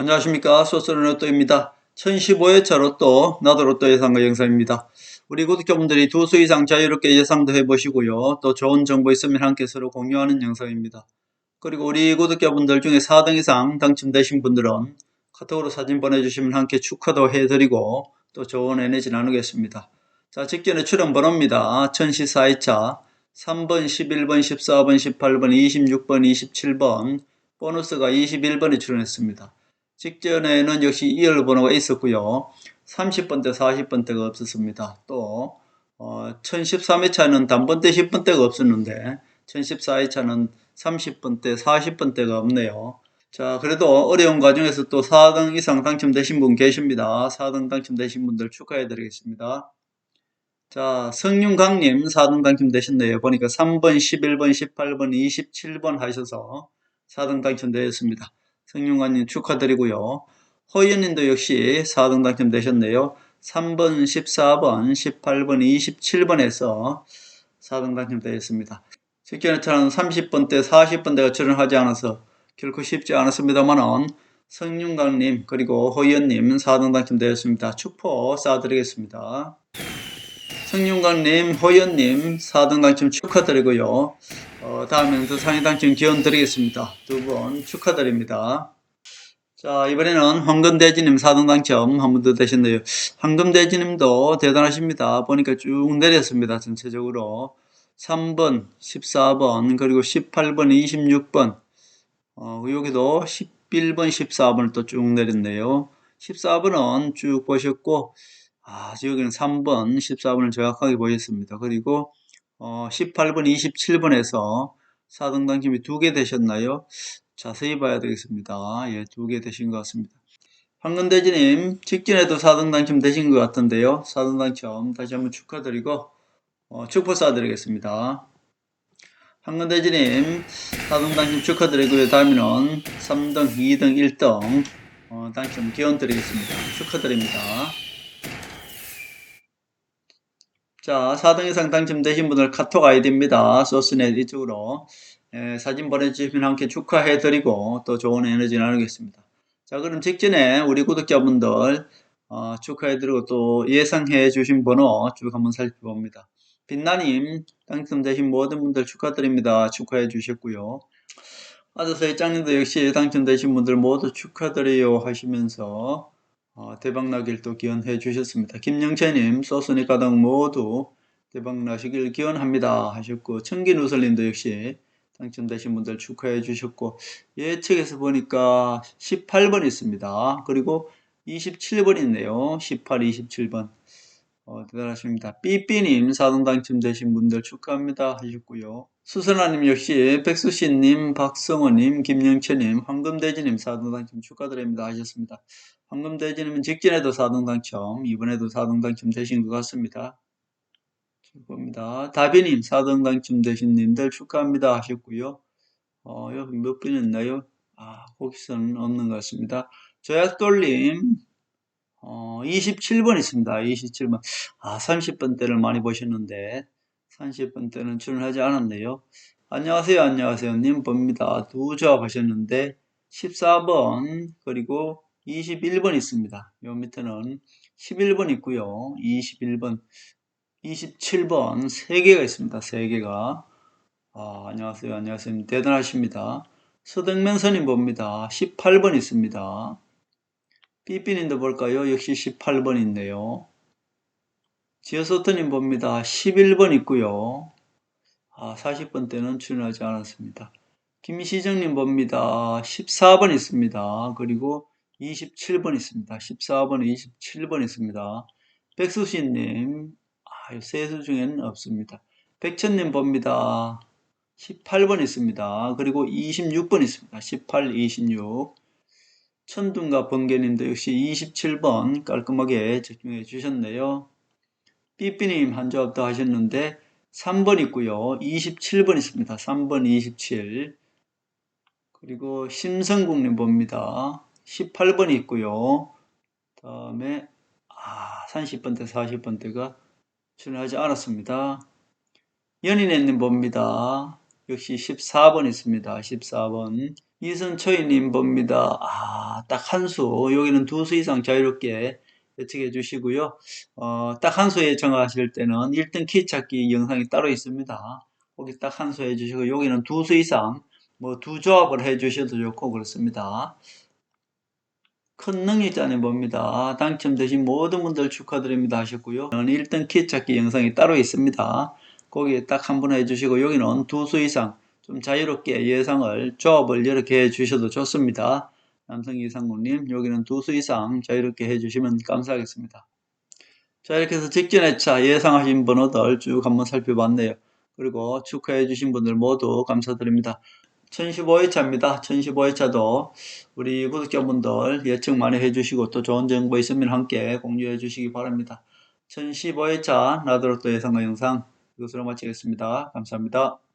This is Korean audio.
안녕하십니까 소스는 로또입니다. 1015회 차 로또 나도 로또 예상과 영상입니다. 우리 구독자분들이 두 수 이상 자유롭게 예상도 해보시고요. 또 좋은 정보 있으면 함께 서로 공유하는 영상입니다. 그리고 우리 구독자분들 중에 4등 이상 당첨되신 분들은 카톡으로 사진 보내주시면 함께 축하도 해드리고 또 좋은 에너지 나누겠습니다. 자 직전에 출연 번호입니다. 1014회차 3번, 11번, 14번, 18번, 26번, 27번 보너스가 21번에 출연했습니다. 직전에는 역시 2열 번호가 있었고요. 30번대, 40번대가 없었습니다. 또 어, 1013회차는 단번대 10번대가 없었는데 1014회차는 30번대, 40번대가 없네요. 자, 그래도 어려운 과정에서 또 4등 이상 당첨되신 분 계십니다. 4등 당첨되신 분들 축하해 드리겠습니다. 자, 성윤강님 4등 당첨되셨네요. 보니까 3번, 11번, 18번, 27번 하셔서 4등 당첨되었습니다. 성윤강님 축하드리고요. 허연님도 역시 4등 당첨되셨네요. 3번, 14번, 18번, 27번에서 4등 당첨되었습니다. 직전에처럼 30번대, 40번대가 출연하지 않아서 결코 쉽지 않았습니다만은 성윤강님 그리고 허연님 4등 당첨되었습니다. 축포 쏴드리겠습니다. 성윤강님, 호연님 4등 당첨 축하드리고요. 어, 또 상위 당첨 기원 드리겠습니다. 두 분 축하드립니다. 자, 이번에는 황금돼지님 4등 당첨 한 분 더 되셨네요. 황금돼지님도 대단하십니다. 보니까 쭉 내렸습니다. 전체적으로. 3번, 14번, 그리고 18번, 26번, 어, 여기도 11번, 14번을 또 쭉 내렸네요. 14번은 쭉 보셨고, 아, 여기는 3번, 14번을 정확하게 보였습니다. 그리고 어, 18번, 27번에서 4등 당첨이 두 개 되셨나요? 자세히 봐야 되겠습니다. 예, 두 개 되신 것 같습니다. 황금돼지님, 직전에도 4등 당첨 되신 것 같은데요. 4등 당첨 다시 한번 축하드리고, 어, 축포 쏴드리겠습니다. 황금돼지님, 4등 당첨 축하드리고요. 다음에는 3등, 2등, 1등, 어, 당첨 기원 드리겠습니다. 축하드립니다. 자, 4등 이상 당첨되신 분들 카톡 아이디입니다. 소스넷 이쪽으로 에, 사진 보내주시면 함께 축하해드리고 또 좋은 에너지 나누겠습니다. 자, 그럼 직전에 우리 구독자분들 어, 축하해드리고 또 예상해 주신 번호 쭉 한번 살펴봅니다. 빛나님 당첨되신 모든 분들 축하드립니다. 축하해 주셨고요. 아저서 회장님도 역시 당첨되신 분들 모두 축하드려요 하시면서 어, 대박나길 또 기원해 주셨습니다. 김영채님, 소스니 가당 모두 대박나시길 기원합니다 하셨고 청기누설님도 역시 당첨되신 분들 축하해 주셨고 예측에서 보니까 18번 있습니다. 그리고 27번 있네요. 18, 27번 어, 대단하십니다. 삐삐님 4등 당첨 되신 분들 축하합니다 하셨고요. 수선아님 역시 백수씨님, 박성호님, 김영채님, 황금돼지님 4등 당첨 축하드립니다 하셨습니다. 황금돼지님은 직전에도 4등 당첨, 이번에도 4등 당첨 되신 것 같습니다. 축하합니다. 다비님 4등 당첨 되신 님들 축하합니다 하셨고요. 어, 여기 몇분 있나요? 아, 거기서는 없는 것 같습니다. 조약돌님 어, 27번 있습니다. 27번. 아, 30번 대를 많이 보셨는데 30번 대는 출연하지 않았네요. 안녕하세요. 안녕하세요. 님 봅니다. 두 조합 하셨는데 14번 그리고 21번 있습니다. 요 밑에는 11번 있고요. 21번, 27번 3개가 있습니다. 3개가. 아, 안녕하세요. 안녕하세요. 대단하십니다. 서등면선님 봅니다. 18번 있습니다. 삐삐님도 볼까요? 역시 18번 있네요. 지어소트님 봅니다. 11번 있고요. 아, 40번 때는 출연하지 않았습니다. 김시정님 봅니다. 14번 있습니다. 그리고 27번 있습니다. 14번, 27번 있습니다. 백수신님, 아, 세수 중에는 없습니다. 백천님 봅니다. 18번 있습니다. 그리고 26번 있습니다. 18, 26. 천둥과 번개님도 역시 27번 깔끔하게 적중해 주셨네요. 삐삐님 한 조합 더 하셨는데 3번 있고요. 27번 있습니다. 3번 27. 그리고 심성국님 봅니다. 18번이 있고요. 다음에 아, 30번대, 40번대가 출연하지 않았습니다. 연인애님 봅니다. 역시 14번 있습니다. 14번. 이선초이님 봅니다. 아, 딱 한 수, 여기는 두 수 이상 자유롭게 예측해 주시고요. 어, 딱 한 수에 정하실 때는 1등 키 찾기 영상이 따로 있습니다. 거기 딱 한 수 해주시고, 여기는 두 수 이상, 뭐 두 조합을 해 주셔도 좋고 그렇습니다. 큰 능력자는 뭡니다. 당첨되신 모든 분들 축하드립니다 하셨고요. 1등 키 찾기 영상이 따로 있습니다. 거기에 딱 한 번 해주시고 여기는 두 수 이상 좀 자유롭게 예상을 조합을 여러 개 해주셔도 좋습니다. 남성 이상국님 여기는 두 수 이상 자유롭게 해주시면 감사하겠습니다. 자 이렇게 해서 직전회차 예상하신 번호들 쭉 한번 살펴봤네요. 그리고 축하해 주신 분들 모두 감사드립니다. 1015회차입니다. 1015회차도 우리 구독자분들 예측 많이 해주시고 또 좋은 정보 있으면 함께 공유해 주시기 바랍니다. 1015회차 나도로또 예상과 영상 이것으로 마치겠습니다. 감사합니다.